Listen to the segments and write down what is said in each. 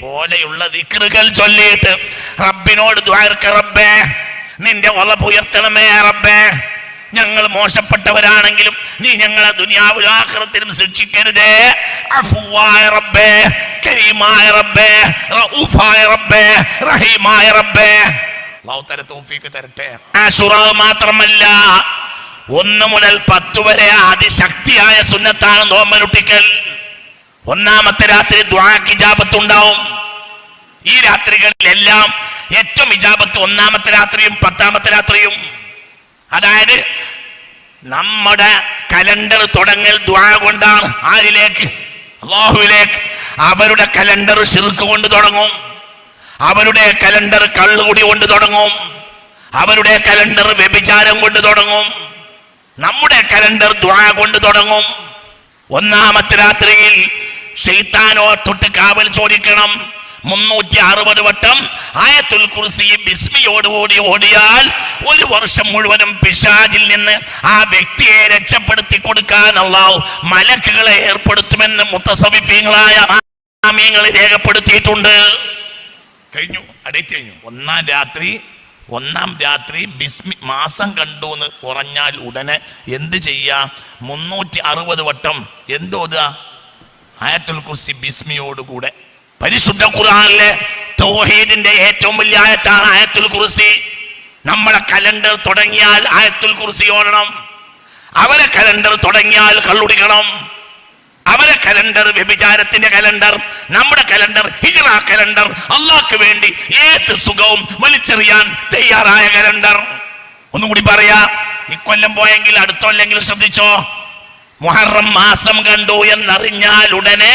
പോലെയുള്ള ദിക്റുകൾ ചൊല്ലിയിട്ട് റബ്ബിനോട് റബ്ബേ നിന്റെ ഉയർത്തണമേ റബ്ബേ. ഞങ്ങൾ മോശപ്പെട്ടവരാണെങ്കിലും നീ ഞങ്ങളെ ദുനിയാവിലും ആഖിറത്തിലും ശിക്ഷിക്കരുതേ. അഫുവായ റബ്ബേ കരീമായ റബ്ബേ റഊഫായ റബ്ബേ റഹീമായ റബ്ബേ. അള്ളാഹു തൗഫീഖ് തരട്ടെ. മാത്രമല്ല ഒന്ന് മുതൽ പത്ത് വരെ അതിശക്തിയായ സുന്നത്താണ് നോമ്പനുട്ടിക്കൽ ഒന്നാമത്തെ രാത്രി ദ്വാക്ക് ഇജാബത്ത് ഉണ്ടാവും ഈ രാത്രികളിലെല്ലാം ഏറ്റവും ഇജാബത്ത് ഒന്നാമത്തെ രാത്രിയും പത്താമത്തെ രാത്രിയും. അതായത് നമ്മുടെ കലണ്ടർ തുടങ്ങൽ ദ്വാ കൊണ്ടാണ് ആരിലേക്ക്? അള്ളാഹുവിലേക്ക് അവരുടെ കലണ്ടർ ശിർക്ക് കൊണ്ട് തുടങ്ങും. അവരുടെ കലണ്ടർ കള്ളുകുടി കൊണ്ട് തുടങ്ങും. അവരുടെ കലണ്ടർ വ്യഭിചാരം കൊണ്ട് തുടങ്ങും. നമ്മുടെ കലണ്ടർ ദ്വാ കൊണ്ട് തുടങ്ങും. ഒന്നാമത്തെ രാത്രിയിൽ ഷെയ്ത്താനോ തൊട്ട് കാവൽ ചോദിക്കണം. മുന്നൂറ്റി അറുപത് വട്ടം ആയത്തുൽ കുർസി ബിസ്മിയോടുകൂടി ഓടിയാൽ ഒരു വർഷം മുഴുവനും പിശാജിൽ നിന്ന് ആ വ്യക്തിയെ രക്ഷപ്പെടുത്തി കൊടുക്കാനുള്ള മലക്കുകളെ ഏർപ്പെടുത്തുമെന്ന് മുത്തസവിഫീങ്ങളായ ആമീങ്ങൾ രേഖപ്പെടുത്തിയിട്ടുണ്ട്. കഴിഞ്ഞു അടേറ്റ് കഴിഞ്ഞു ഒന്നാം രാത്രി ഒന്നാം രാത്രി ബിസ്മി മാസം കണ്ടു എന്ന് കുറഞ്ഞാൽ ഉടനെ എന്ത് ചെയ്യുക മുന്നൂറ്റി അറുപത് വട്ടം എന്തോതുക ആയത്തുൽ കുർസി ബിസ്മിയോടുകൂടെ പരിശുദ്ധ ഖുർആനിലെ തൗഹീദിന്റെ ഏറ്റവും വലിയ ആയത്താണ് ആയത്തുൽ കുർസി. നമ്മളെ കലണ്ടർ തുടങ്ങിയാൽ ആയത്തുൽ കുർസി ഓടണം അവരെ കലണ്ടർ തുടങ്ങിയാൽ കള്ളുടിക്കണം. അവരെ കലണ്ടർ വ്യഭിചാരത്തിന്റെ കലണ്ടർ നമ്മുടെ കലണ്ടർ ഹിജറ കലണ്ടർ അള്ളാഹ്ക്ക് വേണ്ടി ഏത് സുഖവും വലിച്ചെറിയാൻ തയ്യാറായ കലണ്ടർ. ഒന്നും കൂടി പറയാ ഇക്കൊല്ലം പോയെങ്കിൽ അടുത്തല്ലെങ്കിൽ ശ്രദ്ധിച്ചോ? മുഹറം മാസം കണ്ടു എന്നറിഞ്ഞാൽ ഉടനെ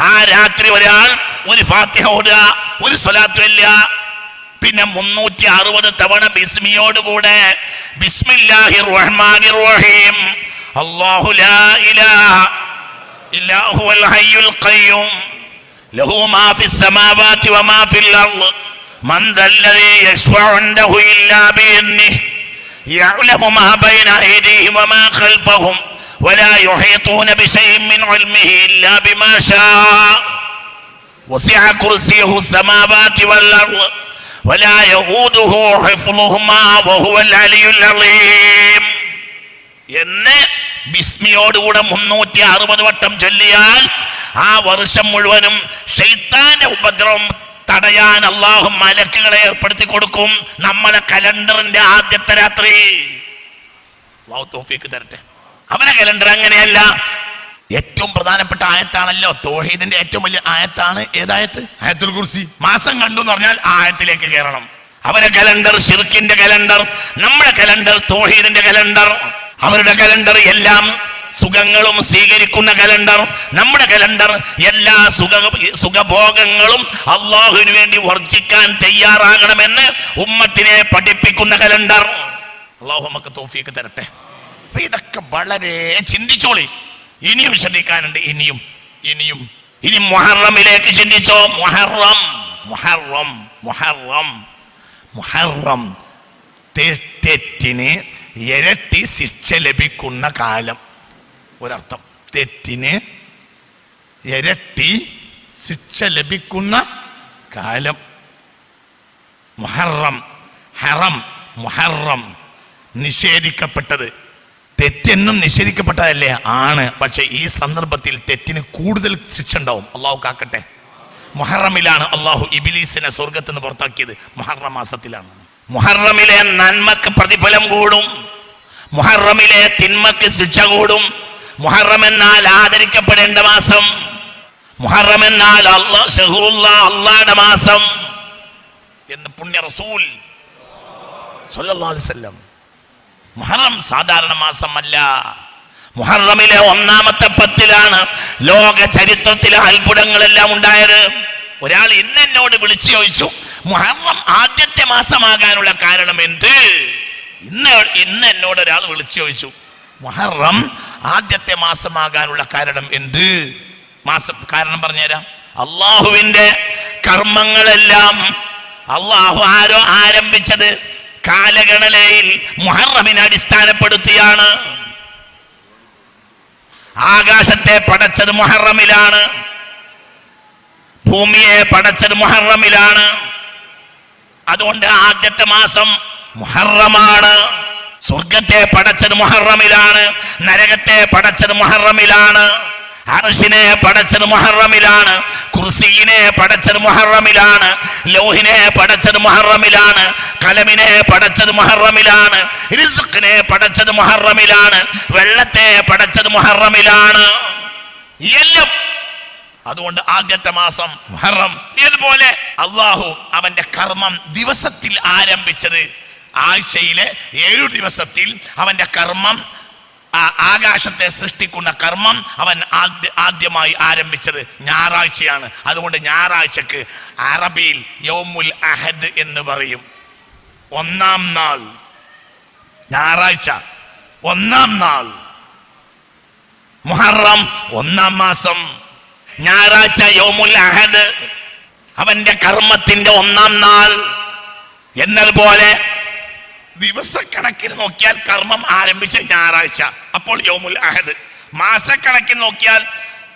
ആ രാത്രി ഒരാൾ ഒരു ഫാത്തിഹ ഓടുക ഒരു സ്വലാത്തുമില്ല പിന്നെ മുന്നൂറ്റി അറുപത് തവണ ബിസ്മിയോടുകൂടെ ബിസ്മില്ലാഹി റഹ്മാനിർ റഹീം. അല്ലാഹു ലാ ഇലാഹ إلا هو الحي القيوم له ما في السماوات وما في الأرض من ذا الذي يشفع عنده إلا بإذنه يعلم ما بين أيديهم وما خلفهم ولا يحيطون بشيء من علمه إلا بما شاء وسع كرسيه السماوات والأرض ولا يؤوده حفظهما وهو العلي العظيم എന്ന് ബിസ്മിയോടുകൂടെ മുന്നൂറ്റി അറുപത് വട്ടം ചൊല്ലിയാൽ ആ വർഷം മുഴുവനും ഷെയ്ത്താന്റെ ഉപദ്രവം തടയാൻ അള്ളാഹു മലക്കുകളെ ഏർപ്പെടുത്തി കൊടുക്കും. നമ്മളെ കലണ്ടറിന്റെ ആദ്യത്തെ രാത്രി. തൗഫീക്ക് തരട്ടെ. അവനെ കലണ്ടർ അങ്ങനെയല്ല. ഏറ്റവും പ്രധാനപ്പെട്ട ആയത്താണല്ലോ. തോഹീദിന്റെ ഏറ്റവും വലിയ ആയത്താണ്. ഏതായത്ത് ആയത്തുൽ കുർസി. മാസം കണ്ടു എന്ന് പറഞ്ഞാൽ ആയത്തിലേക്ക് കയറണം. അവരെ കലണ്ടർ ഷിർക്കിന്റെ കലണ്ടർ നമ്മുടെ കലണ്ടർ തോഹീദിന്റെ കലണ്ടർ. അവരുടെ കലണ്ടർ എല്ലാം സുഖങ്ങളും സ്വീകരിക്കുന്ന കലണ്ടർ. നമ്മുടെ കലണ്ടർ എല്ലാ സുഖ സുഖഭോഗങ്ങളും അള്ളാഹുവിന് വേണ്ടി വർജിക്കാൻ തയ്യാറാകണമെന്ന് ഉമ്മത്തിനെ പഠിപ്പിക്കുന്ന കലണ്ടർ. അള്ളാഹു നമുക്ക് തോഫിയൊക്കെ തരട്ടെ. അപ്പൊ ഇതൊക്കെ വളരെ ചിന്തിച്ചോളി. ഇനിയും ശ്രദ്ധിക്കാനുണ്ട് ഇനിയും ഇനിയും. ഇനി മൊഹറമിലേക്ക് ചിന്തിച്ചോ? മൊഹറം മൊഹറം മൊഹറം മൊഹറം. തെറ്റിന് ഇരട്ടി ശിക്ഷ ലഭിക്കുന്ന കാലം. ഒരർത്ഥം. തെറ്റിന് ഇരട്ടി ശിക്ഷ ലഭിക്കുന്ന കാലം. മുഹറം ഹറം മുഹറം നിഷേധിക്കപ്പെട്ടത്. തെറ്റെന്നും നിഷേധിക്കപ്പെട്ടതല്ലേ? ആണ്. പക്ഷെ ഈ സന്ദർഭത്തിൽ തെറ്റിന് കൂടുതൽ ശിക്ഷ ഉണ്ടാവും. അള്ളാഹു കാക്കട്ടെ. മുഹറമിലാണ് അള്ളാഹു ഇബിലീസിനെ സ്വർഗത്തിന് പുറത്താക്കിയത്. മുഹറം മാസത്തിലാണ്. മുഹറമിലെ നന്മക്ക് പ്രതിഫലം കൂടും. മുഹറമിലെ തിന്മക്ക് ശിക്ഷ കൂടും. മുഹറം എന്നാൽ ആദരിക്കപ്പെടേണ്ട മാസം. മുഹറം എന്നാൽ അള്ളാടെ മാസം. എന്ന് പുണ്യ റസൂൽ മുഹറം സാധാരണ മാസമല്ല. മുഹറമിലെ ഒന്നാമത്തെ പത്തിലാണ് ലോക ചരിത്രത്തിലെ അത്ഭുതങ്ങളെല്ലാം ഉണ്ടായത്. ഒരാൾ ഇന്നെന്നോട് വിളിച്ചു ചോദിച്ചു മുഹറം ആദ്യത്തെ മാസമാകാനുള്ള കാരണം എന്ത്? ഇന്ന് ഇന്ന് എന്നോട് ഒരാൾ വിളിച്ചു ചോദിച്ചു മുഹറം ആദ്യത്തെ മാസമാകാനുള്ള കാരണം എന്ത്? മാസം കാരണം പറഞ്ഞുതരാം. അള്ളാഹുവിന്റെ കർമ്മങ്ങളെല്ലാം അള്ളാഹു ആരോ ആരംഭിച്ചത് കാലഗണനയിൽ മുഹറമിനെ അടിസ്ഥാനപ്പെടുത്തിയാണ്. ആകാശത്തെ പടച്ചത് മുഹറമിലാണ്. ഭൂമിയെ പടച്ചത് മുഹറമിലാണ്. അതുകൊണ്ട് ആദ്യത്തെ മാസം മുഹറമാണ്. സ്വർഗത്തെ പടച്ചത് മുഹറമിലാണ് നരകത്തെ പടച്ചത് മുഹറമിലാണ് അർഷിനെ പടച്ചത് മുഹറമിലാണ് കുർസീനെ പടച്ചത് മുഹറമിലാണ് ലോഹിനെ പടച്ചത് മുഹറമിലാണ് കലമിനെ പടച്ചത് മുഹറമിലാണ് റിസുഖിനെ പടച്ചത് മുഹറമിലാണ് വെള്ളത്തെ പടച്ചത് മുഹറമിലാണ്. എല്ലാം അതുകൊണ്ട് ആദ്യത്തെ മാസം മുഹറം. ഇതുപോലെ അള്ളാഹു അവന്റെ കർമ്മം ദിവസത്തിൽ ആരംഭിച്ചത് ആഴ്ചയിലെ ഏഴു ദിവസത്തിൽ അവന്റെ കർമ്മം ആകാശത്തെ സൃഷ്ടിക്കുന്ന കർമ്മം അവൻ ആദ്യ ആദ്യമായി ആരംഭിച്ചത് ഞായറാഴ്ചയാണ്. അതുകൊണ്ട് ഞായറാഴ്ചക്ക് അറബിയിൽ യോമുൽ അഹദ് എന്ന് പറയും. ഒന്നാം നാൾ ഞായറാഴ്ച ഒന്നാം നാൾ. മുഹറം ഒന്നാം മാസം. ഞായറാഴ്ച യോമുൽ അഹദ്. അവന്റെ കർമ്മത്തിന്റെ ഒന്നാം നാൾ. എന്നതുപോലെ ദിവസക്കണക്കിന് നോക്കിയാൽ കർമ്മം ആരംഭിച്ച ഞായറാഴ്ച അപ്പോൾ യോമുൽ അഹദ്. മാസക്കണക്കിന് നോക്കിയാൽ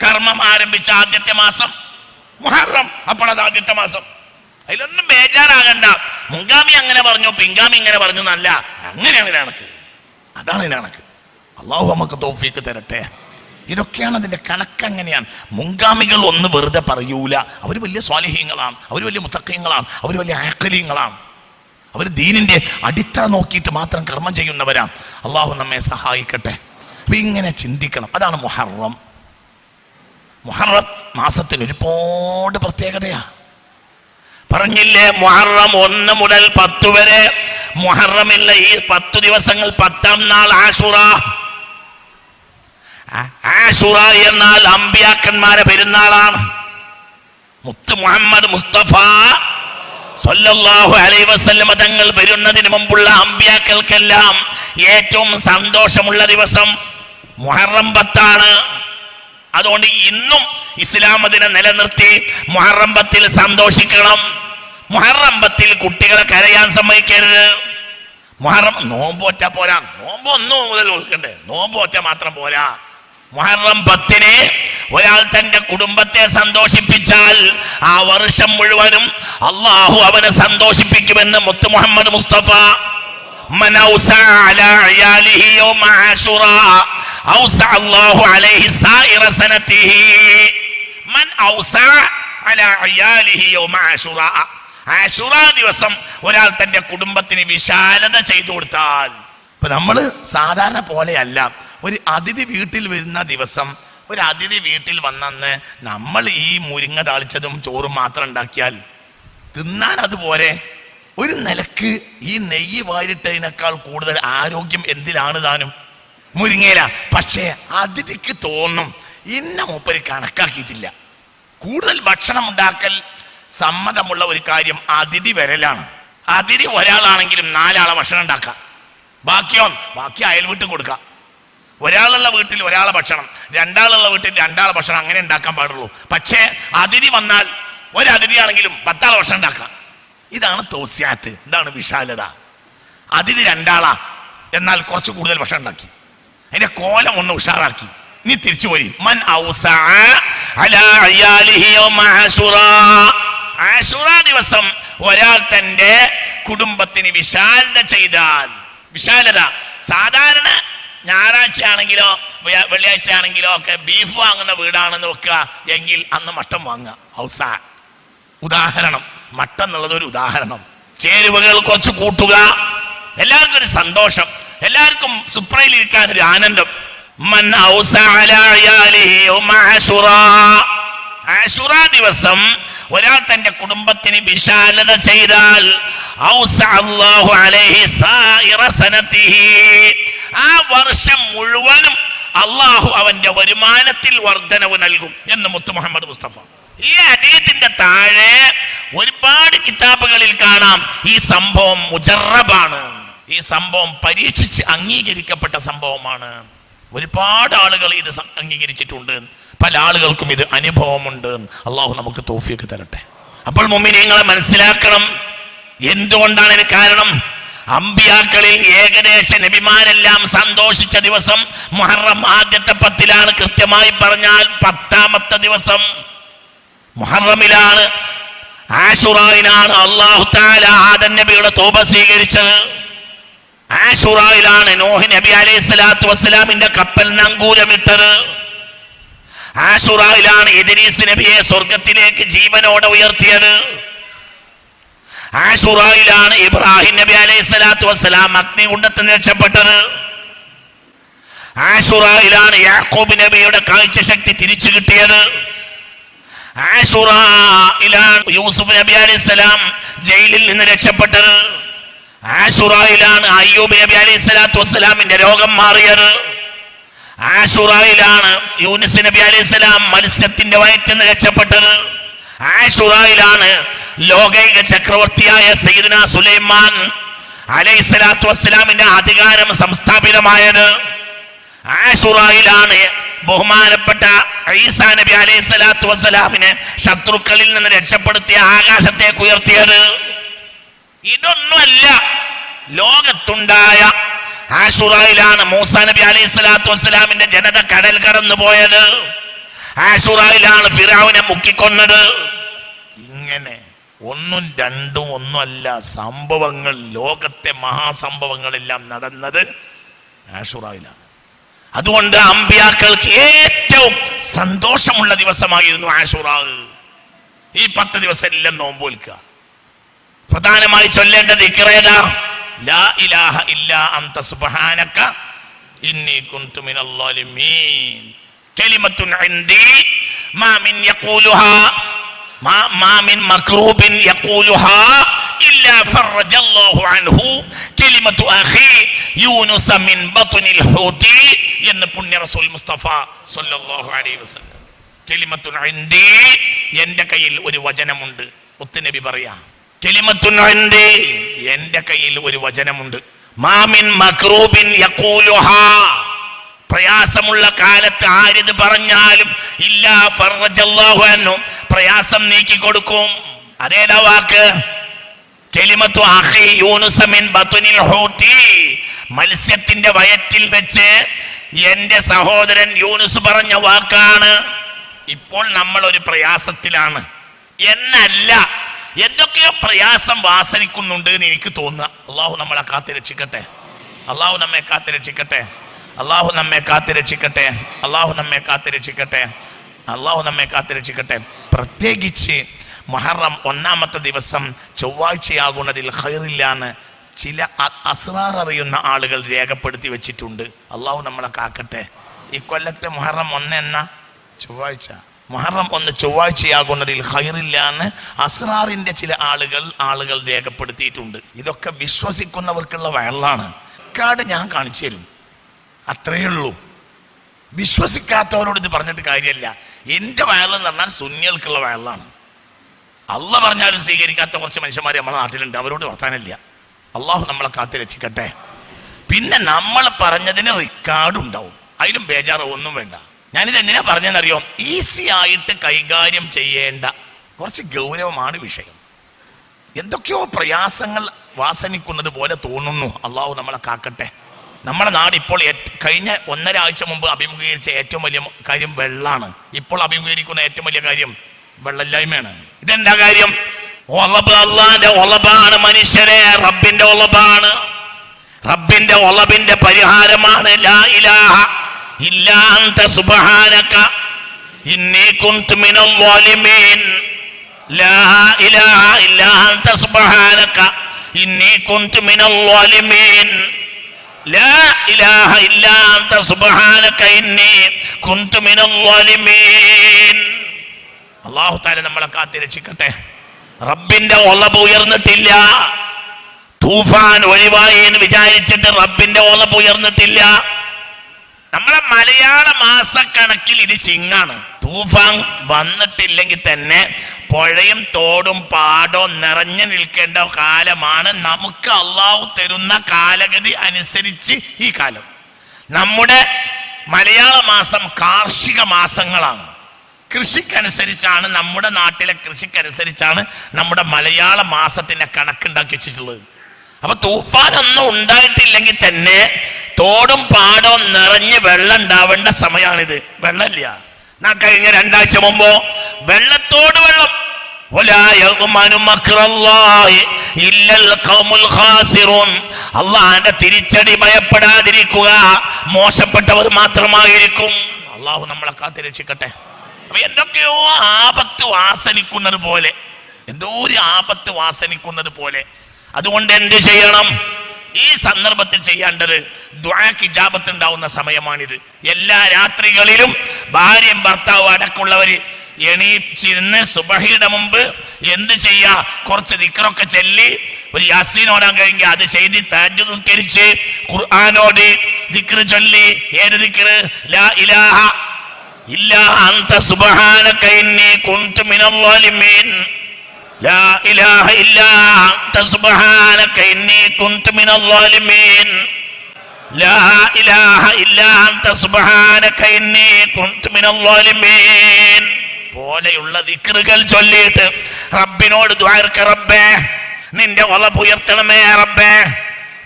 കർമ്മം ആരംഭിച്ച ആദ്യത്തെ മാസം മുഹറം അപ്പോൾ അത് ആദ്യത്തെ മാസം. അതിലൊന്നും ബേജാറാകണ്ട. മുൻഗാമി അങ്ങനെ പറഞ്ഞു പിൻഗാമി ഇങ്ങനെ പറഞ്ഞു എന്നല്ല അങ്ങനെയാണ് കണക്ക്. അതാണ് കണക്ക്. അള്ളാഹു നമുക്ക് തോഫിക്ക് തരട്ടെ. ഇതൊക്കെയാണ് അതിന്റെ കണക്ക് അങ്ങനെയാണ് മുൻഗാമികൾ ഒന്ന് വെറുതെ പറയൂല. അവർ വലിയ സ്വാലിഹ്യങ്ങളാണ്. അവർ വലിയ മുത്തക്കയങ്ങളാണ്. അവർ വലിയ ആക്കലീയങ്ങളാണ് അവർ ദീനിന്റെ അടിത്തറ നോക്കിയിട്ട് മാത്രം കർമ്മം ചെയ്യുന്നവരാണ്. അള്ളാഹു നമ്മെ സഹായിക്കട്ടെ. അപ്പം ഇങ്ങനെ ചിന്തിക്കണം. അതാണ് മുഹറം. മുഹറം മാസത്തിന് ഒരുപാട് പ്രത്യേകതയാ. പറഞ്ഞില്ലേ മുഹറം ഒന്ന് മുതൽ പത്ത് വരെ. മുഹറമില്ല ഈ പത്തു ദിവസങ്ങൾ പത്താം നാൾ ആഷുറ. ആ- ആഷുറ എന്നാൽ അമ്പിയാക്കന്മാരെ പെരുന്നാളാണ്. മുത്ത് മുഹമ്മദ് മുസ്തഫ സല്ലല്ലാഹു അലൈഹി വസല്ലമ തങ്ങൾ വരുന്നതിന് മുമ്പുള്ള അമ്പിയാക്കൾക്കെല്ലാം ഏറ്റവും സന്തോഷമുള്ള ദിവസം മുഹറം പത്താണ്. അതുകൊണ്ട് ഇന്നും ഇസ്ലാം അതിനെ നിലനിർത്തി മുഹറം പത്തിൽ സന്തോഷിക്കണം. മുഹറം പത്തിൽ കുട്ടികളെ കരയാൻ സമ്മതിക്കരുത്. മുഹറം നോമ്പോറ്റ പോരാ. നോമ്പ് ഒന്നും മുതൽ കൊടുക്കണ്ടേ നോമ്പോറ്റ മാത്രം പോരാ. മുഹറം പത്തിന് ഒരാൾ തന്റെ കുടുംബത്തെ സന്തോഷിപ്പിച്ചാൽ ആ വർഷം മുഴുവനും അള്ളാഹു അവനെ സന്തോഷിപ്പിക്കുമെന്ന് മുത്ത് മുഹമ്മദ് മുസ്തഫ ദിവസം ഒരാൾ തന്റെ കുടുംബത്തിന് വിശാലത ചെയ്തു കൊടുത്താൽ ഇപ്പൊ നമ്മൾ സാധാരണ പോലെയല്ല. ഒരു അതിഥി വീട്ടിൽ വരുന്ന ദിവസം ഒരു അതിഥി വീട്ടിൽ വന്നന്ന് നമ്മൾ ഈ മുരിങ്ങ താളിച്ചതും ചോറും മാത്രം ഉണ്ടാക്കിയാൽ തിന്നാൻ അതുപോലെ ഒരു നിലയ്ക്ക് ഈ നെയ്യ് വാരിട്ടതിനേക്കാൾ കൂടുതൽ ആരോഗ്യം എന്തിനാണ് താനും? മുരിങ്ങയില പക്ഷേ അതിഥിക്ക് തോന്നും ഇന്ന മൂപ്പര് കണക്കാക്കിയിട്ടില്ല. കൂടുതൽ ഭക്ഷണം ഉണ്ടാക്കൽ സമ്മതമുള്ള ഒരു കാര്യം അതിഥി വരലാണ്. അതിഥി ഒരാളാണെങ്കിലും നാലാളെ ഭക്ഷണം ഉണ്ടാക്കാം. ബാക്കിയോ ബാക്കി അയൽവിട്ട് കൊടുക്കാം. ഒരാളുള്ള വീട്ടിൽ ഒരാളെ ഭക്ഷണം രണ്ടാളുള്ള വീട്ടിൽ രണ്ടാളെ ഭക്ഷണം അങ്ങനെ ഉണ്ടാക്കാൻ പാടുള്ളൂ. പക്ഷേ അതിഥി വന്നാൽ ഒരു അതിഥിയാണെങ്കിലും പത്താളെ ഭക്ഷണം ഉണ്ടാക്കാം ഇതാണ് തോസ്യാത്ത് ഇതാണ് വിശാലത. അതിഥി രണ്ടാളാ എന്നാൽ കുറച്ച് കൂടുതൽ ഭക്ഷണം ഉണ്ടാക്കി. അതിന്റെ കോലം ഒന്ന് ഉഷാറാക്കി. ഇനി തിരിച്ചു പോയി മൻ ദിവസം ഒരാൾ തന്റെ കുടുംബത്തിന് വിശാലത ചെയ്താൽ വിശാലത സാധാരണ ഞായറാഴ്ച ആണെങ്കിലോ വെള്ളിയാഴ്ച ആണെങ്കിലോ ഒക്കെ ബീഫ് വാങ്ങുന്ന വീടാണെന്ന് വെക്കുക. എങ്കിൽ അന്ന് മട്ടൻ വാങ്ങുക. ഹൗസ. ഉദാഹരണം. മട്ടൻ എന്നുള്ളത് ഒരു ഉദാഹരണം. ചേരുവകൾ കുറച്ച് കൂട്ടുക. എല്ലാവർക്കും ഒരു സന്തോഷം. എല്ലാവർക്കും സുപ്രയിൽ ഇരിക്കാൻ ഒരു ആനന്ദം. ദിവസം ഒരാൾ തന്റെ കുടുംബത്തിന് വിശാലത ചെയ്താൽ ആ വർഷം മുഴുവനും അള്ളാഹു അവന്റെ വരുമാനത്തിൽ വർധനവ് നൽകും എന്ന് മുത്തു മുഹമ്മദ് മുസ്തഫ. ഈ അടീത്തിന്റെ താഴെ ഒരുപാട് കിതാബുകളിൽ കാണാം ഈ സംഭവം മുജറബാണ്. ഈ സംഭവം പരീക്ഷിച്ച് അംഗീകരിക്കപ്പെട്ട സംഭവമാണ്. ഒരുപാട് ആളുകൾ ഇത് അംഗീകരിച്ചിട്ടുണ്ട്. പല ആളുകൾക്കും ഇത് അനുഭവമുണ്ട്. അള്ളാഹു നമുക്ക് തോഫിയൊക്കെ തരട്ടെ. അപ്പോൾ മുമ്മിനെ നിങ്ങളെ മനസ്സിലാക്കണം. എന്തുകൊണ്ടാണ് കാരണം? അമ്പിയാക്കളിൽ ഏകദേശ നബിമാരെല്ലാം സന്തോഷിച്ച ദിവസം മുഹറം ആദ്യത്തെ പത്തിലാണ്. കൃത്യമായി പറഞ്ഞാൽ പത്താമത്തെ ദിവസം മുഹറമിലാണ്. ആഷുറായിലാണ് അള്ളാഹു താല ആദൻ നബിയുടെ തോപ സ്വീകരിച്ചത്. ആഷുറായിലാണ് നോഹി നബി അലൈഹി സ്വലാത്തു വസ്സലാമിന്റെ കപ്പൽ നങ്കൂരമിട്ടത് ആഷുറായിലാണ് ഇദ്രീസ് നബിയെ സ്വർഗത്തിലേക്ക് ജീവനോടെ ഉയർത്തിയത്. ആഷുറായിലാണ് ഇബ്രാഹിം നബി അലൈഹി സ്വലാത്തു വസ്സലാം അഗ്നി കുണ്ടത്തിൽ രക്ഷപ്പെട്ടത്. ആഷുറായിലാണ് യാക്കോബ് നബിയുടെ കാഴ്ചശക്തി തിരിച്ചു കിട്ടിയത്. ആശുറയിലാണ് യൂസുഫ് നബി അലൈഹി സ്വലാം ജയിലിൽ നിന്ന് രക്ഷപ്പെട്ടത്. ആശുറയിലാണ് അയ്യൂബ് നബി അലൈഹി സ്വലാത്തു വസ്സലാമിന്റെ രോഗം മാറിയത്. ആശുറയിലാണ് യൂനിസ് നബി അലൈഹി സ്വലാം മത്സ്യത്തിന്റെ വയറ്റിൽ നിന്ന് രക്ഷപ്പെട്ടത്. ആഷുറയിലാണ് ലോകൈക ചക്രവർത്തിയായ സയ്യിദ്ന സുലൈമാൻ അലൈഹി സ്വലാത്തു വസ്സലാമിന്റെ അധികാരം സംസ്ഥാപിതമായത്. ആഷുറയിലാണ് ബഹുമാനപ്പെട്ട ഈസാ നബി അലൈഹി സ്വലാത്തു വസ്സലാമിനെ ശത്രുക്കളിൽ നിന്ന് രക്ഷപ്പെടുത്തിയ ആകാശത്തേക്ക് ഉയർത്തിയത്. ഇതൊന്നുമല്ല ലോകത്തുണ്ടായ ആഷുറയിലാണ് മൂസ നബി അലൈഹി സ്വലാത്തു വസ്സലാമിന്റെ ജനത കടൽ കടന്നു പോയത്. ആഷുറയിലാണ് ഫിറാവിനെ മുക്കിക്കൊന്നത്. ഇങ്ങനെ ഒന്നും രണ്ടും ഒന്നുമല്ല സംഭവങ്ങൾ ലോകത്തെ മഹാസംഭവങ്ങളെല്ലാം നടന്നത് ആഷുറാവിലാണ് അതുകൊണ്ട് അമ്പിയാക്കൾക്ക് ഏറ്റവും സന്തോഷമുള്ള ദിവസമായിരുന്നു ആഷുറാവ്. ഈ പത്ത് ദിവസം എല്ലാം നോമ്പ് വിൽക്കുക. പ്രധാനമായി ചൊല്ലേണ്ടത് ഇക്രേത ലാ ഇലാഹ ഇല്ലാ അന്ത സുബ്ഹാനക ഇന്നി കുന്തു മിനൽ ളാലിമീൻ കലിമത്തുൻ ഇൻദി മാ മിൻ യഖൂലുഹാ എന്ന് പുണ്യ റസൂൽ മുസ്തഫ സല്ലല്ലാഹു അലൈഹി വസല്ലം. കലിമത്തുൻ എന്റെ കയ്യിൽ ഒരു വചനമുണ്ട്. മുത്തുനബി പറയാ കലിമത്തുൻ എന്റെ കയ്യിൽ ഒരു വചനമുണ്ട്. മാമിൻ മക്രൂബിൻ യഖൂലുഹാ. പ്രയാസമുള്ള കാലത്ത് ആരിത് പറഞ്ഞാലും ഇല്ല ഫറജല്ലാഹു അൻഹു. പ്രയാസം നീക്കി കൊടുക്കും. അതേതാ വാക്ക്? മത്സ്യത്തിന്റെ വയറ്റിൽ വെച്ച് എന്റെ സഹോദരൻ യൂനുസ് പറഞ്ഞ വാക്കാണ്. ഇപ്പോൾ നമ്മൾ ഒരു പ്രയാസത്തിലാണ്. എന്നല്ല എന്തൊക്കെയോ പ്രയാസം വാസനിക്കുന്നുണ്ട് എന്ന് എനിക്ക് തോന്നുക. അള്ളാഹു നമ്മളെ കാത്തിരക്ഷിക്കട്ടെ അള്ളാഹു നമ്മെ കാത്തി രക്ഷിക്കട്ടെ. അള്ളാഹു നമ്മെ കാത്തി രക്ഷിക്കട്ടെ അള്ളാഹു നമ്മെ കാത്തി രക്ഷിക്കട്ടെ അള്ളാഹു നമ്മെ കാത്തി രക്ഷിക്കട്ടെ പ്രത്യേകിച്ച് മഹറം ഒന്നാമത്തെ ദിവസം ചൊവ്വാഴ്ചയാകുന്നതിൽ ഹൈറില്ലാന്ന് ചില അസ്രാർ അറിയുന്ന ആളുകൾ രേഖപ്പെടുത്തി വെച്ചിട്ടുണ്ട്. അള്ളാഹു നമ്മളെ കാക്കട്ടെ. ഈ കൊല്ലത്തെ മുഹറം എന്ന ചൊവ്വാഴ്ച. മഹറം ഒന്ന് ചൊവ്വാഴ്ചയാകുന്നതിൽ ഹൈറില്ലാന്ന് അസ്രാറിന്റെ ചില ആളുകൾ ആളുകൾ രേഖപ്പെടുത്തിയിട്ടുണ്ട്. ഇതൊക്കെ വിശ്വസിക്കുന്നവർക്കുള്ള വയലാണ് കാട് ഞാൻ കാണിച്ചു തരും. അത്രയേ ഉള്ളൂ. വിശ്വസിക്കാത്തവരോട് ഇത് പറഞ്ഞിട്ട് കാര്യമല്ല. എന്റെ വയലെന്ന് പറഞ്ഞാൽ സുന്നികൾക്കുള്ള വയലാണ് അല്ല പറഞ്ഞാലും സ്വീകരിക്കാത്ത കുറച്ച് മനുഷ്യന്മാർ നമ്മുടെ നാട്ടിലുണ്ട്. അവരോട് വർത്താനില്ല അള്ളാഹു നമ്മളെ കാത്തി രക്ഷിക്കട്ടെ. പിന്നെ നമ്മൾ പറഞ്ഞതിന് റെക്കോർഡ് ഉണ്ടാവും. അതിലും ബേജാറ് ഒന്നും വേണ്ട. ഞാനിത് എന്തിനാ പറഞ്ഞതെന്നറിയോ? ഈസി ആയിട്ട് കൈകാര്യം ചെയ്യേണ്ട കുറച്ച് ഗൗരവമാണ് വിഷയം. എന്തൊക്കെയോ പ്രയാസങ്ങൾ വാസനിക്കുന്നത് പോലെ തോന്നുന്നു. അള്ളാഹു നമ്മളെ കാക്കട്ടെ. നമ്മുടെ നാട് ഇപ്പോൾ കഴിഞ്ഞ ഒന്നര ആഴ്ച മുമ്പ് അഭിമുഖീകരിച്ച ഏറ്റവും വലിയ കാര്യം വെള്ളമാണ് ഇപ്പോൾ അഭിമുഖീകരിക്കുന്ന ഏറ്റവും വലിയ കാര്യം വെള്ളമില്ലായ്മയാണ്. ഇതെന്താ കാര്യം? ഒളബ് അള്ളാന്റെ ഒളബാണ് മനുഷ്യരെ. റബ്ബിന്റെ ഒളബാണ് റബ്ബിന്റെ ഒളബിന്റെ പരിഹാരമാണ് ലാ ഇലാഹ ഇല്ലാ അന്ത സുബ്ഹാനക. ഇന്നി കുന്തു മിനൽ ലാ ഇലാഹ ഇന്നി കുന്തു മിനൽ അള്ളാഹു താല നമ്മളെ കാത്തി രക്ഷിക്കട്ടെ റബ്ബിന്റെ ഒളബ് ഉയർന്നിട്ടില്ല. തൂഫാൻ ഒഴിവായി എന്ന് വിചാരിച്ചിട്ട് റബ്ബിന്റെ ഒളബ് ഉയർന്നിട്ടില്ല. നമ്മളെ മലയാള മാസക്കണക്കിൽ ഇത് ചിങ്ങാണ്. തൂഫാൻ വന്നിട്ടില്ലെങ്കിൽ തന്നെ പുഴയും തോടും പാടോ നിറഞ്ഞു നിൽക്കേണ്ട കാലമാണ് നമുക്ക് അള്ളാഹു തരുന്ന കാലഗതി അനുസരിച്ച് ഈ കാലം. നമ്മുടെ മലയാള മാസം കാർഷിക മാസങ്ങളാണ്. കൃഷിക്കനുസരിച്ചാണ് നമ്മുടെ നാട്ടിലെ കൃഷിക്കനുസരിച്ചാണ് നമ്മുടെ മലയാള മാസത്തിന്റെ കണക്കുണ്ടാക്കി വെച്ചിട്ടുള്ളത്. അപ്പൊ തൂഫാനൊന്നും ഉണ്ടായിട്ടില്ലെങ്കിൽ തന്നെ തോടും പാടവും നിറഞ്ഞ് വെള്ളം ഉണ്ടാവേണ്ട സമയമാണിത് വെള്ളമില്ല. എന്നാ കഴിഞ്ഞ രണ്ടാഴ്ച മുമ്പോ വെള്ളത്തോട് വെള്ളം. അള്ളാന്റെ തിരിച്ചടി ഭയപ്പെടാതിരിക്കുക മോശപ്പെട്ടവർ മാത്രമായിരിക്കും. അള്ളാഹു നമ്മളെ കാത്തിരക്ഷിക്കട്ടെ അപ്പൊ എന്തൊക്കെയോ ആപത്ത് വാസനിക്കുന്നത് പോലെ എന്തോ ഒരു ആപത്ത് വാസനിക്കുന്നത് പോലെ അതുകൊണ്ട് എന്ത് ചെയ്യണം? ഈ സന്ദർഭത്തിൽ ചെയ്യേണ്ടത് ദ്വാക്ക് ഇജാബത്ത് ഉണ്ടാവുന്ന സമയമാണിത്. എല്ലാ രാത്രികളിലും ഭാര്യയും ഭർത്താവും അടക്കമുള്ളവര് എണീച്ചിരുന്ന് സുബഹിയുടെ മുമ്പ് എന്ത് ചെയ്യാ? കുറച്ച് ദിക്കറൊക്കെ ചെല്ലി ഒരു യാസീൻ ഓടാൻ അത് ചെയ്ത് താജ് നിസ്കരിച്ച് ഖുർആാനോട് ദിക്റ് ചൊല്ലി. ഏത് ദിക്റ്? ലാ ഇലാഹ ഇല്ലാ അന്ത സുബ്ഹാനക കുന്തു ളാലിമീൻ لا إله إلا أنت سبحانك إني كنت من الظالمين لا إله إلا أنت سبحانك إني كنت من الظالمين പോലെയുള്ള ദിക്റുകൾ ചൊല്ലിയിട്ട് റബ്ബിനോട് ദ്വാരക്ക റബ്ബേ നിന്റെ ഉറപ്പ് ഉയർത്തണമേ റബ്ബേ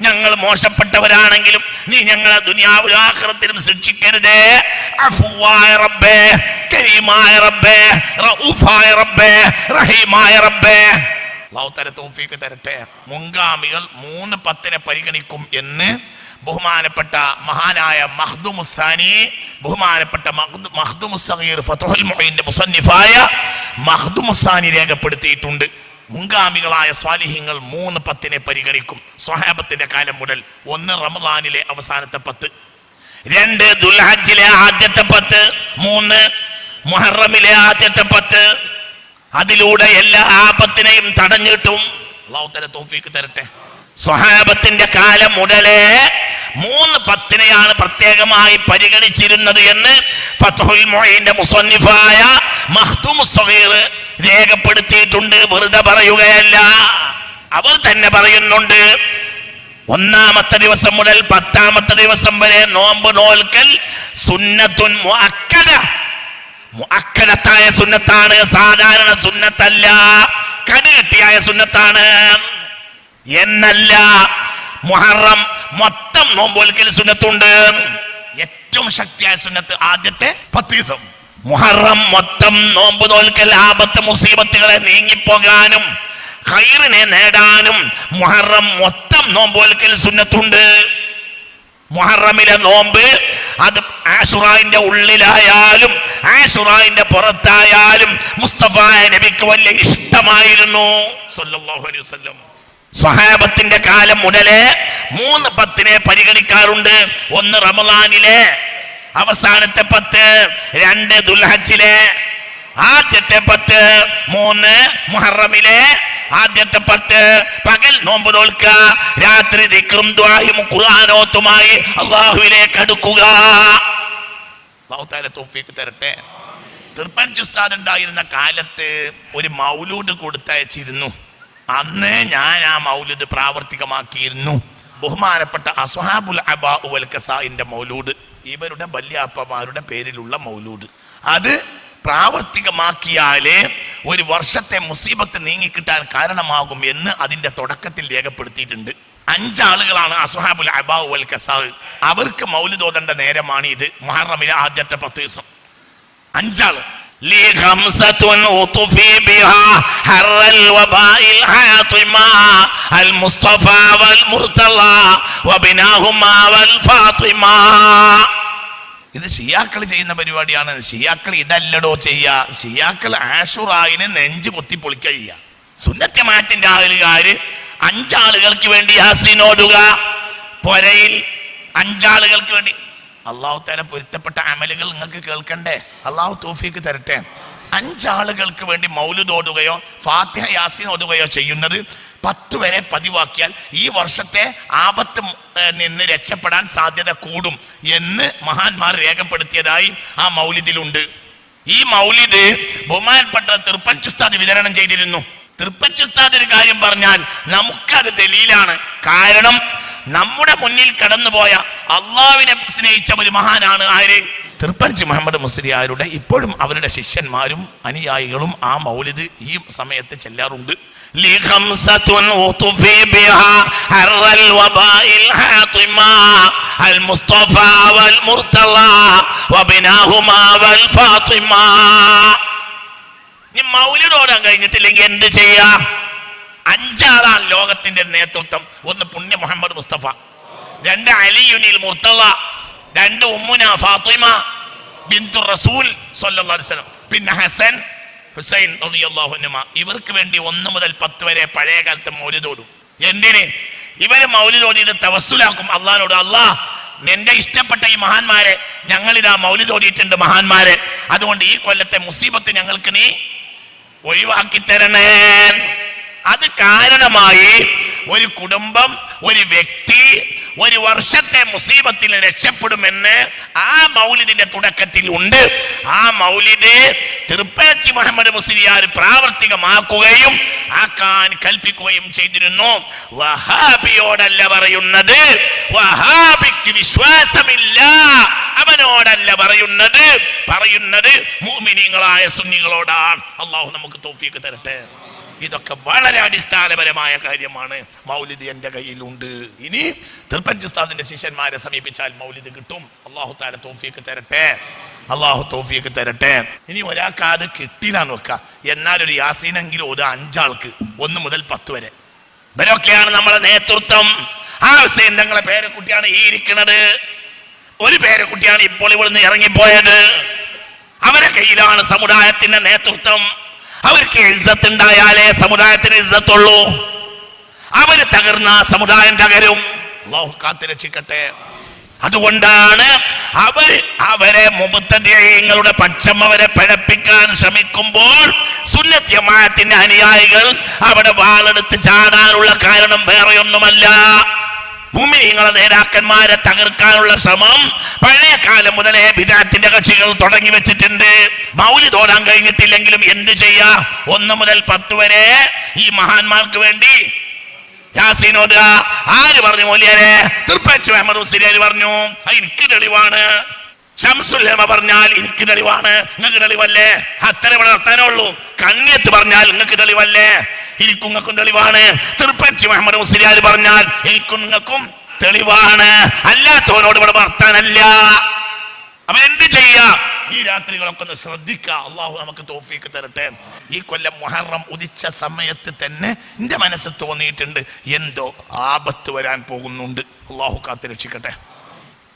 ഞങ്ങൾ മോശപ്പെട്ടവരാണെങ്കിലും നീ ഞങ്ങളെ ദുനിയാവിലും ആഖിറത്തിലും ശിക്ഷിക്കരുതേ അഫുവായ റബ്ബേ കരീമായ റബ്ബേ റഊഫായ റബ്ബേ റഹീമായ റബ്ബേ. തല തൗഫീഖ് തരട്ടെ. മുൻഗാമികൾ മൂന്ന് പത്തിനെ പരിഗണിക്കും എന്ന് ബഹുമാനപ്പെട്ട മഹാനായ മഹ്ദുമുസാനി ബഹുമാനപ്പെട്ട മഹ്ദുമുസീർ ഫതുഹുൽ മുഈൻ മുസന്നിഫായ മഹ്ദുമുസാനി രേഖപ്പെടുത്തിയിട്ടുണ്ട്. മുൻഗാമികളായ സ്വാലിഹ്യങ്ങൾ മൂന്ന് പത്തിനെ പരിഗണിക്കും. സ്വഹാബത്തിന്റെ കാലം മുതൽ ഒന്ന് റമദാനിലെ അവസാനത്തെ പത്ത്. രണ്ട് ദുൽഹജ്ജിലെ ആദ്യത്തെ പത്ത്. മൂന്ന് മുഹറമിലെ ആദ്യത്തെ പത്ത്. അതിലൂടെ എല്ലാ ആപത്തിനെയും തടഞ്ഞിട്ടും. അള്ളാഹുത്തല തോഫീക്ക് തരട്ടെ. സ്വഹാബത്തിന്റെ കാലം മുതലേ മൂന്ന് പത്തിനെയാണ് പ്രത്യേകമായി പരിഗണിച്ചിരുന്നത് എന്ന് ഫത്ഹുൽ മൊയ്ന്റെ മുസന്നിഫായ മഖ്ദൂം സഗീർ രേഖപ്പെടുത്തിയിട്ടുണ്ട്. വെറുതെ പറയുകയല്ല. അവർ തന്നെ പറയുന്നുണ്ട് ഒന്നാമത്തെ ദിവസം മുതൽ പത്താമത്തെ ദിവസം വരെ നോമ്പ് നോൽക്കൽ സുന്നത്തുൻ മുഅക്കദ. മുഅക്കദത്തായ സുന്നത്താണ്. സാധാരണ സുന്നത്തല്ല കടുകെട്ടിയായ സുന്നത്താണ്. എന്നല്ല. മുഹറം മൊത്തം നോമ്പോൽക്കൽ സുന്നത്തുണ്ട്. ഏറ്റവും ശക്തിയായ സുന്നത്ത് ആദ്യത്തെ പത്ത് ദിവസം മുഹറം മൊത്തം നോമ്പ് നോൽക്കൽ ആപത്ത് മുസീബത്തുകളെ നീങ്ങിപ്പോകാനും ഖൈറിനെ നേടാനും മുഹറം മൊത്തം നോമ്പോൽക്കൽ സുന്നത്തുണ്ട്. മുഹറമിലെ നോമ്പ് അത് ആഷുറായിന്റെ ഉള്ളിലായാലും ആഷുറായിന്റെ പുറത്തായാലും മുസ്തഫായ നബിക്ക് വലിയ ഇഷ്ടമായിരുന്നു. സല്ലല്ലാഹു അലൈഹി വസല്ലം. സ്വഹാബത്തിന്റെ കാലം മുതലേ മൂന്ന് പത്തിനെ പരിഗണിക്കാറുണ്ട്. ഒന്ന് റമലാനിലെ അവസാനത്തെ പത്ത് രണ്ട് ദുൽഹജ്ജിലെ ആദ്യത്തെ പത്ത് മൂന്ന് മുഹറമിലെ ആദ്യത്തെ പത്ത് പകൽ നോമ്പ് നോൽക്ക രാത്രി ദിക്റും ദ്വായും ഖുർആാനോത്തുമായി അള്ളാഹുവിലേക്ക് അടുക്കുക. തരട്ടെ. തിർപ്പഞ്ച് ഉസ്താദ് ഉണ്ടായിരുന്ന കാലത്ത് ഒരു മൗലൂട് കൊടുത്തയച്ചിരുന്നു. അന്ന് ഞാൻ ആ മൗലൂദ് പ്രാവർത്തികമാക്കിയിരുന്നു. ബഹുമാനപ്പെട്ട അസ്ഹാബുൽ അബാ ഉൽ കസാഇന്റെ മൗലൂദ്. ഇവരുടെ വല്യാപ്പമാരുടെ പേരിലുള്ള മൗലൂദ്. അത് പ്രാവർത്തികമാക്കിയാലേ ഒരു വർഷത്തെ മുസീബത്ത് നീങ്ങിക്കിട്ടാൻ കാരണമാകും എന്ന് അതിന്റെ തുടക്കത്തിൽ രേഖപ്പെടുത്തിയിട്ടുണ്ട്. അഞ്ചാളുകളാണ് അസ്ഹാബുൽ അബാ ഉൽ കസാ അവർക്ക് മൗലിദോതേണ്ട നേരമാണ് ഇത് മുഹറമിലെ ആദ്യത്തെ പത്ത് ദിവസം. അഞ്ചാൾ. لي خمسة أطفي بها حر الوباء الحاطمة المصطفى والمرتضى وبناهما والفاطمة ഇത് ഷിയാക്കൾ ചെയ്യുന്ന പരിപാടിയാണ് ഷിയാക്കൾ ഇതല്ലടോ ചെയ്യുക ഷിയാക്കൾ ആഷുറായിന് നെഞ്ച് കൊത്തി പൊളിക്കുക ചെയ്യുക സുന്നത്യമാറ്റിന്റെ ആളുകാര് അഞ്ചാളുകൾക്ക് വേണ്ടി യാസിനോടുക പൊരയിൽ അഞ്ചാളുകൾക്ക് വേണ്ടി അള്ളാഹു തല പൊരുത്തപ്പെട്ട അമലുകൾ നിങ്ങൾക്ക് കേൾക്കണ്ടേ? അള്ളാഹു തോഫിക്ക് തരട്ടെ. അഞ്ചാളുകൾക്ക് വേണ്ടി മൗലുദോടുകയോ ഫാത്തിഹ യാസിൻ ഓടുകയോ ചെയ്യുന്നത് പത്ത് വരെ പതിവാക്കിയാൽ ഈ വർഷത്തെ ആപത്ത് നിന്ന് രക്ഷപ്പെടാൻ സാധ്യത കൂടും എന്ന് മഹാന്മാർ രേഖപ്പെടുത്തിയതായി ആ മൗലിദിലുണ്ട്. ഈ മൗലിദ് ബഹുമാനപ്പെട്ട തൃപ്പഞ്ചുസ്താദ് വിതരണം ചെയ്തിരുന്നു. തൃപ്പഞ്ചുസ്താദ് ഒരു കാര്യം പറഞ്ഞാൽ നമുക്കത് ദലീലാണ്. കാരണം നമ്മുടെ മുന്നിൽ കടന്നുപോയ അള്ളാവിനെ സ്നേഹിച്ച ഒരു മഹാനാണ് ആര്? തൃപ്പഞ്ച് മുഹമ്മദ് മുസ്ലിയാരുടെ. ഇപ്പോഴും അവരുടെ ശിഷ്യന്മാരും അനുയായികളും ആ മൗലിദ് ഈ സമയത്ത് ചെല്ലാറുണ്ട്. മൗലിദ് കഴിഞ്ഞിട്ടില്ലെങ്കിൽ എന്ത് ചെയ്യാ? അഞ്ചാളാണ് ലോകത്തിന്റെ നേതൃത്വം. ഒന്ന് പുണ്യ മുഹമ്മദ് മുസ്തഫ രണ്ട് അലി അലിയുനിൽ മുർത്തള രണ്ട് ഉമ്മുന ഫാത്തിമ ബിന്ദു റസൂൽ വസല്ലം. പിന്നെ ഹസൻ ഹുസൈൻ റളിയല്ലാഹു അൻഹുമ. ഇവർക്ക് വേണ്ടി ഒന്ന് മുതൽ പത്ത് വരെ പഴയ കാലത്ത് മൗലിതോടും എന്തിന്? ഇവർ മൗലിദോടിയിട്ട് തവസ്സുലാക്കും അള്ളഹാനോട്. അള്ളാഹ് എന്റെ ഇഷ്ടപ്പെട്ട ഈ മഹാന്മാരെ ഞങ്ങൾ ഞങ്ങളിതാ മൗലിതോടിയിട്ടുണ്ട് മഹാന്മാരെ. അതുകൊണ്ട് ഈ കൊല്ലത്തെ മുസീബത്ത് ഞങ്ങൾക്ക് നീ ഒഴിവാക്കി തരണേ അത് കാരണമായി ഒരു കുടുംബം ഒരു വ്യക്തി ഒരു വർഷത്തെ മുസീബത്തിൽ രക്ഷപ്പെടുമെന്ന് ആ മൗലിദിന്റെ തുടക്കത്തിൽ ഉണ്ട്. ആ മൗലിദ് തിരുപ്പനച്ചി മുഹമ്മദ് മുസ്ലിയാർ പ്രാവർത്തികമാക്കുകയും ആക്കാൻ കൽപ്പിക്കുകയും ചെയ്തിരുന്നു. വഹാബിയോടല്ല പറയുന്നത് വഹാബിക്ക് വിശ്വാസമില്ല. അവനോടല്ല പറയുന്നത് പറയുന്നത് മുഅ്മിനീങ്ങളായ സുന്നികളോടാണ് അള്ളാഹു നമുക്ക് തോഫിയൊക്കെ തരട്ടെ. ഇതൊക്കെ വളരെ അടിസ്ഥാനപരമായ കാര്യമാണ്. മൗലിദ് എന്റെ കയ്യിലുണ്ട്. ഇനി തിർപ്പഞ്ചുസ്താദിന്റെ ശിഷ്യന്മാരെ സമീപിച്ചാൽ മൗലിദ് കിട്ടും. അള്ളാഹു താര തോഫിയൊക്കെ തരട്ടെ. അള്ളാഹു തോഫിയൊക്കെ തരട്ടെ. ഇനി ഒരാൾക്ക് അത് കിട്ടിയില്ലാന്ന് വെക്ക. എന്നാൽ ഒരു യാസീനെങ്കിലും ഒരു അഞ്ചാൾക്ക് ഒന്ന് മുതൽ പത്ത് വരെ. ഇവരൊക്കെയാണ് നമ്മളെ നേതൃത്വം. ആ ഹുസൈൻ തങ്ങളെ പേരക്കുട്ടിയാണ് ഈ ഇരിക്കുന്നത് ഒരു പേരക്കുട്ടിയാണ് ഇപ്പോൾ ഇവിടുന്ന് ഇറങ്ങിപ്പോയത്. അവരെ കയ്യിലാണ് സമുദായത്തിന്റെ നേതൃത്വം. അവർക്ക് ഇജ്ജത്ത് ഉണ്ടായാലേ സമുദായത്തിന് ഇജ്ജത്തുള്ളൂ. അവർ തകർന്ന സമുദായം തകരും. അള്ളാഹു കാത്തുരക്ഷിക്കട്ടെ. അതുകൊണ്ടാണ് അവർ അവരെ മുബത്തങ്ങളുടെ പക്ഷം അവരെ പഴപ്പിക്കാൻ ശ്രമിക്കുമ്പോൾ സുന്നത്യമായത്തിന്റെ അനുയായികൾ അവിടെ വാളെടുത്ത് ചാടാനുള്ള കാരണം വേറെയൊന്നുമല്ല. ഭൂമിനിങ്ങളെ നേതാക്കന്മാരെ തകർക്കാനുള്ള ശ്രമം പഴയ കാലം മുതലേ ബിദാത്തിന്റെ കക്ഷികൾ തുടങ്ങി വെച്ചിട്ടുണ്ട്. മൗലി തോടാൻ കഴിഞ്ഞിട്ടില്ലെങ്കിലും എന്ത് ചെയ്യാ? ഒന്ന് മുതൽ പത്ത് വരെ ഈ മഹാന്മാർക്ക് വേണ്ടി. ആര് പറഞ്ഞു മൂല്യരെ? തൃപ്പച്ചു അഹമ്മദ് മുസ്ലിയാർ പറഞ്ഞു. "അത് എനിക്ക് തെളിവാണ്. ഷംസുല്ലമ പറഞ്ഞാൽ എനിക്ക് തെളിവാണ്. നിങ്ങൾക്ക് തെളിവല്ലേ? അത്ര ഇവിടെ നിർത്താനേ ഉള്ളൂ കണ്ണിയത്ത് പറഞ്ഞാൽ നിങ്ങൾക്ക് തെളിവല്ലേ? എനിക്കും നിങ്ങൾക്കും തെളിവാണ്. തിരുപ്പഞ്ചി മുഹമ്മദ് മുസ്ലിയാർ പറഞ്ഞാൽ എനിക്കും നിങ്ങൾക്കും തെളിവാണ്. അല്ലാത്തവരോട് ഇവിടെ വർത്താനല്ല. അപ്പൊ എന്ത് ചെയ്യാം? ഈ രാത്രികളൊക്കെ ഒന്ന് ശ്രദ്ധിക്കുക അള്ളാഹു നമുക്ക് തോഫീക്ക് തരട്ടെ. ഈ കൊല്ലം മുഹറം ഉദിച്ച സമയത്ത് തന്നെ എന്റെ മനസ്സ് തോന്നിയിട്ടുണ്ട്. എന്തോ ആപത്ത് വരാൻ പോകുന്നുണ്ട്. അള്ളാഹു കാത്ത് രക്ഷിക്കട്ടെ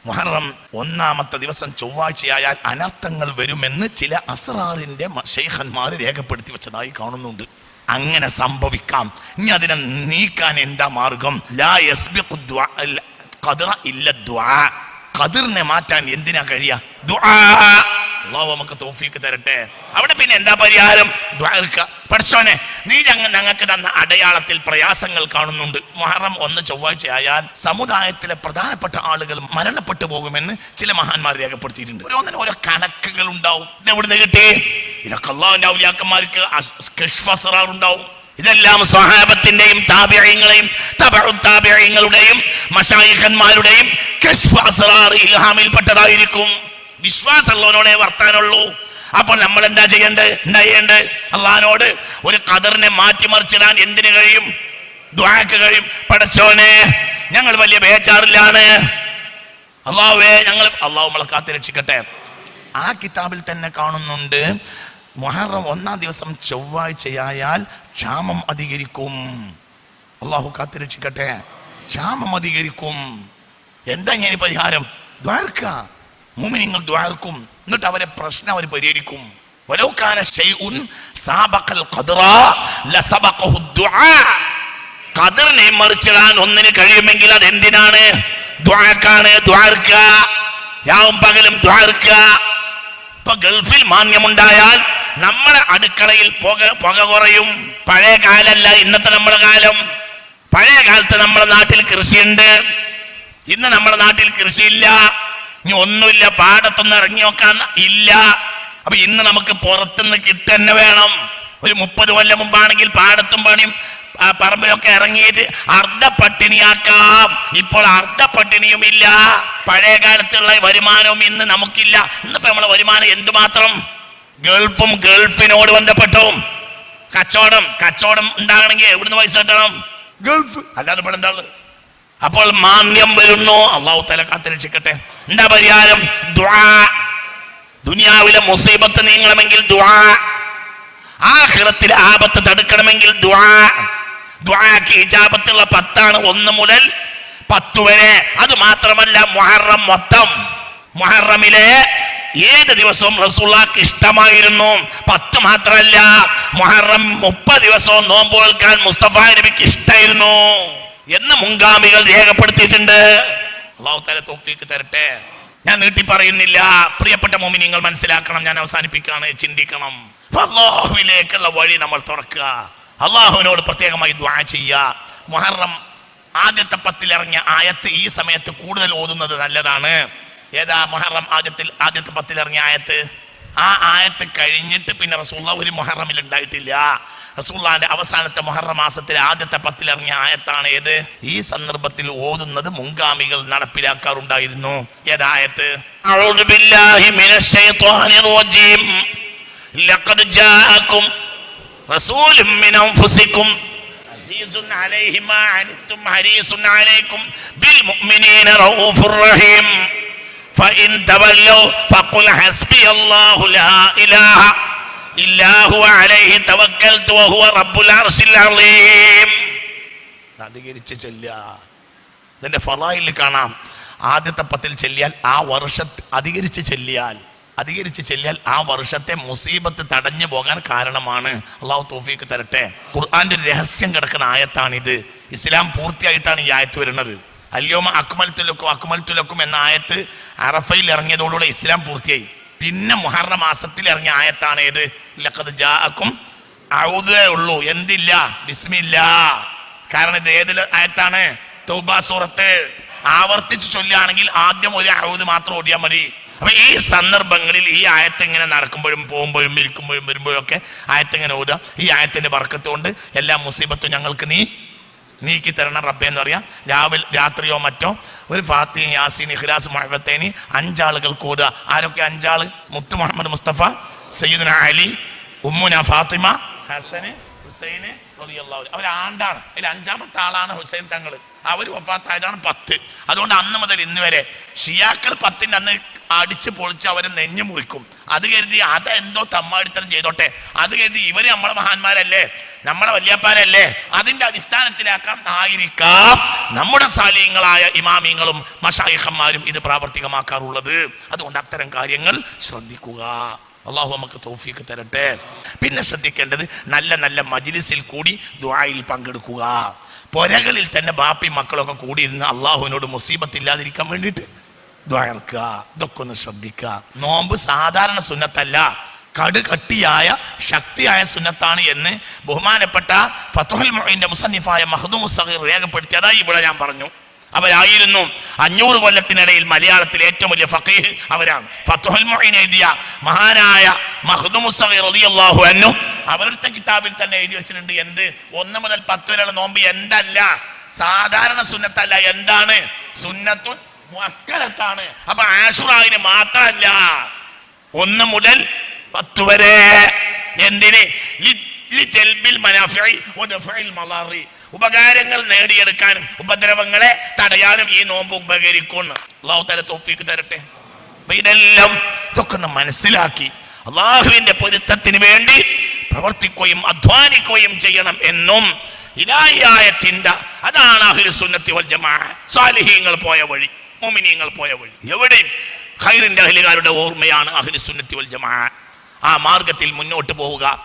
മുഹറം ഒന്നാമത്തെ ദിവസം ചൊവ്വാഴ്ചയായാൽ അനർത്ഥങ്ങൾ വരുമെന്ന് ചില അസറാറിന്റെ ഷെയ്ഖന്മാർ രേഖപ്പെടുത്തി വെച്ചതായി കാണുന്നുണ്ട്. അങ്ങനെ സംഭവിക്കാം. ഇനി അതിനെ നീക്കാൻ എന്താ മാർഗം? ലാ. ഖദിറിനെ മാറ്റാൻ എന്തിനാ കഴിയ? അള്ളാഹു നമുക്ക് തോഫീക്ക് തരട്ടെ. അവിടെ പിന്നെ എന്താ പരിഹാരം? പഠിച്ചോനെ നീ ഞങ്ങൾ ഞങ്ങൾക്ക് തന്ന അടയാളത്തിൽ പ്രയാസങ്ങൾ കാണുന്നുണ്ട്. മുഹറം ഒന്ന് ചൊവ്വാഴ്ച ആയാൽ സമുദായത്തിലെ പ്രധാനപ്പെട്ട ആളുകൾ മരണപ്പെട്ടു പോകുമെന്ന് ചില മഹാന്മാർ രേഖപ്പെടുത്തിയിട്ടുണ്ട്. ഓരോന്നിനും ഓരോ കണക്കുകൾ ഉണ്ടാവും. ഇത് എവിടുന്ന് കിട്ടി? ഇതൊക്കെ അള്ളാഹുന്റെ ഔലിയാക്കന്മാർക്ക് ഉണ്ടാവും. ഇതെല്ലാം സ്വഹാബത്തിന്റെയും താപ്യങ്ങളെയും താപ്യങ്ങളുടെയും മഷായിഖന്മാരുടെയും ഇൽഹാമിൽപ്പെട്ടതായിരിക്കും. വിശ്വാസമുള്ളവനോടെ വർത്താനുള്ളൂ. അപ്പോൾ നമ്മൾ എന്താ ചെയ്യേണ്ടത്? എന്താ ചെയ്യേണ്ടത്? അള്ളഹാനോട് ഒരു കതറിനെ മാറ്റിമറിച്ചിടാൻ എന്തിനു കഴിയും? ദ്വാക്ക് കഴിയും. പടച്ചോനെ ഞങ്ങൾ വലിയ ബേജാറിലാണ്. അള്ളാഹുവേ ഞങ്ങൾ അള്ളാഹു നമ്മളെ കാത്തി രക്ഷിക്കട്ടെ. ആ കിതാബിൽ തന്നെ കാണുന്നുണ്ട് മുഹറം ഒന്നാം ദിവസം ചൊവ്വാഴ്ചയായാൽ ക്ഷാമം അധികരിക്കും. അള്ളാഹു കാത്തി രക്ഷിക്കട്ടെ. ക്ഷാമം അധികരിക്കും. എന്താ ഞാൻ പരിഹാരം? ദ്വാർക്ക മുമിനിങ്ങൾ ദ്വാർക്കും എന്നിട്ട് അവരെ പ്രശ്നം അവർ പരിഹരിക്കും ولو كان شيء سابق القدر لسبقه الدعاء ഖദറിനെ മറിച്ചിടാൻ ഒന്നിന് കഴിയുമെങ്കിൽ അത് എന്തിനാണ് ദ്വാക്കാണ് ദ്വാർക്ക യാവും പകലും ദ്വാർക്ക ഇപ്പൊ ഗൾഫിൽ മാന്യമുണ്ടായാൽ നമ്മളെ അടുക്കളയിൽ പുക പുക കുറയും പഴയ കാലല്ല ഇന്നത്തെ നമ്മുടെ കാലം പഴയ കാലത്ത് നമ്മുടെ നാട്ടിൽ കൃഷിയുണ്ട് ഇന്ന് നമ്മുടെ നാട്ടിൽ കൃഷിയില്ല ഇനി ഒന്നുമില്ല പാടത്തൊന്ന് ഇറങ്ങി നോക്കാൻ ഇല്ല. അപ്പൊ ഇന്ന് നമുക്ക് പുറത്തുനിന്ന് കിട്ടന്നെ വേണം. ഒരു മുപ്പത് കൊല്ലം മുമ്പാണെങ്കിൽ പാടത്തും പണിയും പറമ്പിലൊക്കെ ഇറങ്ങിയിട്ട് അർദ്ധ പട്ടിണിയാക്കാം ഇപ്പോൾ അർദ്ധ പട്ടിണിയും ഇല്ല പഴയ കാലത്തുള്ള വരുമാനവും ഇന്ന് നമുക്കില്ല. ഇന്നിപ്പോ നമ്മളെ വരുമാനം എന്തുമാത്രം? ഗൾഫും ഗൾഫിനോട് ബന്ധപ്പെട്ടും. കച്ചവടം കച്ചവടം ഉണ്ടാകണമെങ്കിൽ എവിടുന്ന് പൈസ കിട്ടണം? ഗൾഫ്. അല്ലാതെ ഇവിടെ എന്താ ഉള്ളത്? അപ്പോൾ മാന്യം വരുന്നു. അള്ളാഹു തല കാത്തിരക്ഷിക്കട്ടെ. എന്താ പരിഹാരം? ദുനിയാവിലെ മുസീബത്ത് നീങ്ങണമെങ്കിൽ ദ്വാ ആഖിറത്തിലെ ആപത്ത് തടുക്കണമെങ്കിൽ ദ്വാ പത്താണ് ഒന്ന് മുതൽ പത്ത് വരെ. അത് മാത്രമല്ല മുഹറം മൊത്തം. മുഹറമിലെ ഏത് ദിവസവും റസൂള്ളാക്ക് ഇഷ്ടമായിരുന്നു. പത്ത് മാത്രമല്ല മുഹറം മുപ്പത് ദിവസവും നോമ്പ് കേൾക്കാൻ മുസ്തഫ നബിക്ക് ഇഷ്ടമായിരുന്നു എന്ന് മുൻഗാമികൾ രേഖപ്പെടുത്തിയിട്ടുണ്ട്. അള്ളാഹു തല തോഫീക്ക് തരട്ടെ. ഞാൻ നീട്ടി പറയുന്നില്ല. പ്രിയപ്പെട്ട മോമി നിങ്ങൾ മനസ്സിലാക്കണം. ഞാൻ അവസാനിപ്പിക്കുകയാണ്. ചിന്തിക്കണം. അള്ളാഹുവിലേക്കുള്ള വഴി നമ്മൾ തുറക്കുക. അള്ളാഹുവിനോട് പ്രത്യേകമായി ദ്വാ ചെയ്യുക. മുഹറം ആദ്യത്തെ പത്തിലിറങ്ങിയ ആയത്ത് ഈ സമയത്ത് കൂടുതൽ ഓതുന്നത് നല്ലതാണ്. ഏതാ മുഹറം ആദ്യത്തിൽ ആദ്യത്തെ പത്തിലിറങ്ങിയ ആയത്ത്? ആ ആയത്ത് കഴിഞ്ഞിട്ട് പിന്നെ റസൂള്ള ഒരു മുഹറമിൽ ഉണ്ടായിട്ടില്ല. റസൂള്ളാന്റെ അവസാനത്തെ മുഹറം മാസത്തിലെ ആദ്യത്തെ പത്തിൽ ഇറങ്ങിയ ആയത്താണ് ഏത് ഈ സന്ദർഭത്തിൽ ഓതുന്നത് മുൻഗാമികൾ നടപ്പിലാക്കാറുണ്ടായിരുന്നു ഏതായത്ത് أعوذ بالله من الشيطان الرجيم لقد جاءكم رسول من أنفسكم عزيز عليه ما عنتم حريص عليكم بالمؤمنين رؤوف رحيم فإن تولوا فقل حسبي الله لا إله അധികരിച്ച് ചെല്ലുക. ഇതിന്റെ ഫലായിൽ കാണാം. ആദ്യത്തെ പത്തിൽ ചെല്ലിയാൽ ആ വർഷ അധികരിച്ച് ചെല്ലിയാൽ അധികരിച്ച് ചെല്ലിയാൽ ആ വർഷത്തെ മുസീബത്ത് തടഞ്ഞു പോകാൻ കാരണമാണ്. അള്ളാഹു തോഫീക്ക് തരട്ടെ. ഖുർആാന്റെ രഹസ്യം കിടക്കുന്ന ആയത്താണിത്. ഇസ്ലാം പൂർത്തിയായിട്ടാണ് ഈ ആയത്ത് വരുന്നത്. അല്യോമ അക്മൽ തുലക്കും അക്മൽ തുലക്കും എന്ന ആയത്ത് അറഫയിൽ ഇറങ്ങിയതോടുകൂടെ ഇസ്ലാം പൂർത്തിയായി. പിന്നെ മുഹറ മാസത്തിൽ ഇറങ്ങിയ ആയത്താണ് ഏത്? ലഖദ് ജാഅക്കും. ഔദേ ഉള്ളൂ. എന്തില്ല? ബിസ്മില്ല. കാരണം ഇത് ഏതിൽ ആയത്താണ്? തൗബ സൂറത്ത്. ആവർത്തിച്ച് ചൊല്ലുകയാണെങ്കിൽ ആദ്യം ഒരു ഔദ് മാത്രം ഓടിയാൽ മതി. അപ്പൊ ഈ സന്ദർഭങ്ങളിൽ ഈ ആയത്ത് ഇങ്ങനെ നടക്കുമ്പോഴും പോകുമ്പോഴും ഇരിക്കുമ്പോഴും വരുമ്പോഴും ഒക്കെ ആയത്ത് ഇങ്ങനെ ഓടുക ഈ ആയത്തിന്റെ വർക്കത്തുകൊണ്ട് എല്ലാ മുസീബത്തും ഞങ്ങൾക്ക് നീ നീക്കി തരണം റബ്ബേ എന്ന് പറയാം. രാവിലെ രാത്രിയോ മറ്റോ ഒരു ഫാത്തി യാസീൻ ഇഖ്ലാസ് മുഹബത്തേനി അഞ്ചാളുകൾ കൂടുക ആരൊക്കെ അഞ്ചാൾ? മുത്ത് മുഹമ്മദ് മുസ്തഫ സയ്യിദ് അലി ഉമ്മുന ഫാത്തിമ ഹസന് ഹുസൈന്. അവർ ആണ്ടാണ്. അതിൽ അഞ്ചാമത്തെ ആളാണ് ഹുസൈൻ തങ്ങൾ അവർ വഫാത്തായതാണ് പത്ത്. അതുകൊണ്ട് അന്ന് മുതൽ ഇന്ന് വരെ ഷിയാക്കൾ പത്തിന്റെ അന്ന് അടിച്ച് പൊളിച്ച് അവരെ നെഞ്ഞു മുറിക്കും. അത് കരുതി അതെന്തോ തമ്മാടിത്തരം ചെയ്തോട്ടെ. അത് കരുതി ഇവർ നമ്മളെ മഹാന്മാരല്ലേ? നമ്മളെ വല്യപ്പാരല്ലേ? അതിന്റെ അടിസ്ഥാനത്തിലാക്കാം. ആയിരിക്കാം. നമ്മുടെ സാലീയങ്ങളായ ഇമാമിങ്ങളും മഷായിഖന്മാരും ഇത് പ്രാവർത്തികമാക്കാറുള്ളത്. അതുകൊണ്ട് അത്തരം കാര്യങ്ങൾ ശ്രദ്ധിക്കുക. അള്ളാഹു നമുക്ക് തോഫിക്ക് തരട്ടെ. പിന്നെ ശ്രദ്ധിക്കേണ്ടത് നല്ല നല്ല മജിലിസിൽ കൂടി ദുആയിൽ പങ്കെടുക്കുക. പൊരകളിൽ തന്നെ ബാപ്പി മക്കളൊക്കെ കൂടിയിരുന്ന് അള്ളാഹുവിനോട് മുസീബത്ത് ഇല്ലാതിരിക്കാൻ വേണ്ടിയിട്ട് ദ്വാർക്കുക ഇതൊക്കെ ഒന്ന് ശ്രദ്ധിക്കുക. നോമ്പ് സാധാരണ സുന്നത്തല്ല. കടുകട്ടിയായ ശക്തിയായ സുന്നത്താണ് എന്ന് ബഹുമാനപ്പെട്ട ഫത്തുഹൽ മൊഴിന്റെ മുസന്നിഫായ മഹദൂം സഹീർ രേഖപ്പെടുത്തിയതായി ഇവിടെ ഞാൻ പറഞ്ഞു. അവരായിരുന്നു അഞ്ഞൂറ് കൊല്ലത്തിനിടയിൽ മലയാളത്തിലെ ഏറ്റവും വലിയ ഫക്കീഹ് അവരാണ്. ഫത്തുഹൽ മൊഹീൻ എഴുതിയ മഹാനായ മഹദൂം സഹീർ റളിയല്ലാഹു അൻഹു അവരുടെ കിതാബിൽ തന്നെ എഴുതി വെച്ചിട്ടുണ്ട് എന്ത്? ഒന്ന് മുതൽ പത്ത് വരെയുള്ള നോമ്പ് എന്തല്ല? സാധാരണ സുന്നത്തല്ല. എന്താണ്? സുന്നത്തുൻ മുഅക്കലത്താണ് അപ്പൊ ആഷുറാവിന് മാത്രമല്ല ഒന്ന് മുതൽ പത്ത് വരെ. എന്തിന്. ഉപകാരങ്ങൾ നേടിയെടുക്കാനും ഉപദ്രവങ്ങളെ തടയാനും ഈ നോമ്പ് ഉപകരിക്കുന്നു അള്ളാഹു തല തോഫിക്ക് തരട്ടെ. അപ്പൊ ഇതെല്ലാം ഇതൊക്കെ ഒന്ന് മനസ്സിലാക്കി അള്ളാഹുവിന്റെ പൊരുത്തത്തിന് വേണ്ടി പ്രവർത്തിക്കുകയും അധ്വാനിക്കുകയും ചെയ്യണം എന്നും ഇലായിയായ ചിന്ത. അതാണ് അഹിൽ സുന്നത്തി വൽ ജമാ സാലിഹീങ്ങൾ പോയ വഴി. മുമിനീങ്ങൾ പോയ വഴി. എവിടെയും ഖൈറിന്റെ അഹ്ലുകാരുടെ ഓർമ്മയാണ് അഹ്ലു സുന്നത്തി വൽ ജമാ ആ മാർഗത്തിൽ മുന്നോട്ട് പോവുക.